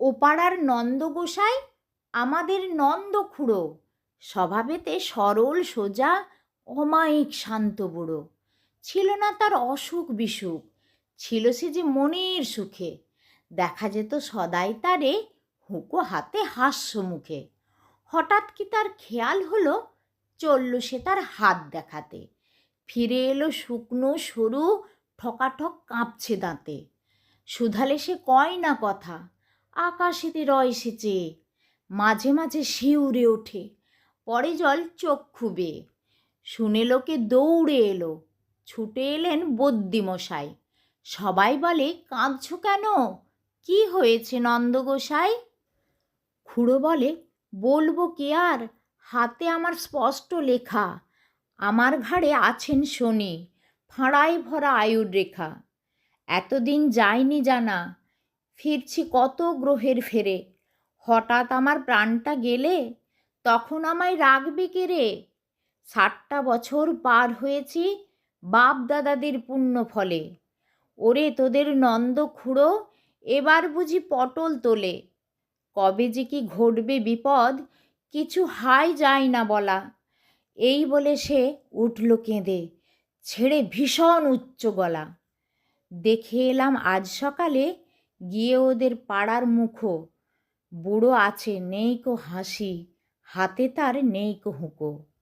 ও পাড়ার নন্দগোসাই আমাদের নন্দ খুড়ো স্বভাবেতে সরল, সোজা, অমায়িক, শান্ত বুড়ো। ছিল না তার অসুখ বিসুখ, ছিল সে যে মনের সুখে। দেখা যেত সদাই তারে হুঁকো হাতে হাস্য মুখে। হঠাৎ কি তার খেয়াল হলো? চলল সে তার হাত দেখাতে। ফিরে এলো শুকনো, সরু, ঠকাঠক কাঁপছে দাঁতে। সুধালে সে কয় না কথা। আকাশেতে রয় সে চেয়ে মাঝে মাঝে শিউরে ওঠে, পরে জল চক্ষু বেয়ে শুনে লোকে দৌড়ে এলো, ছুটে এলেন বদ্যিমশাই। সবাই বলে, কাঁদছ কেন? কি হয়েছে নন্দগোসাই? খুড়ো বলে, বলব কে আর? হাতে আমার স্পষ্ট লেখা। আমার ঘাড়ে আছেন শনি, ফাঁড়ায় ভরা আয়ুর রেখা। এতদিন যায়নি জানা ফিরছি কত গ্রহের ফেরে। হঠাৎ আমার প্রাণটা গেলে? তখন আমায় রাখবে কে রে? ষাটটা বছর পার হয়েছি বাপ দাদাদের পুণ্য ফলে। ওরে তোদের নন্দ খুঁড়ো এবার বুঝি পটল তোলে। কবে যে কি ঘটবে বিপদ, কিছু হাই যায় না বলা। এই বলে সে উঠল কেঁদে, ছেড়ে ভীষণ উচ্চ গলা। দেখে এলাম আজ সকালে গিয়ে ওদের পাড়ার মুখো। বুড়ো আছে নেইকো হাসি হাতে তার নেইকো হুঁকো।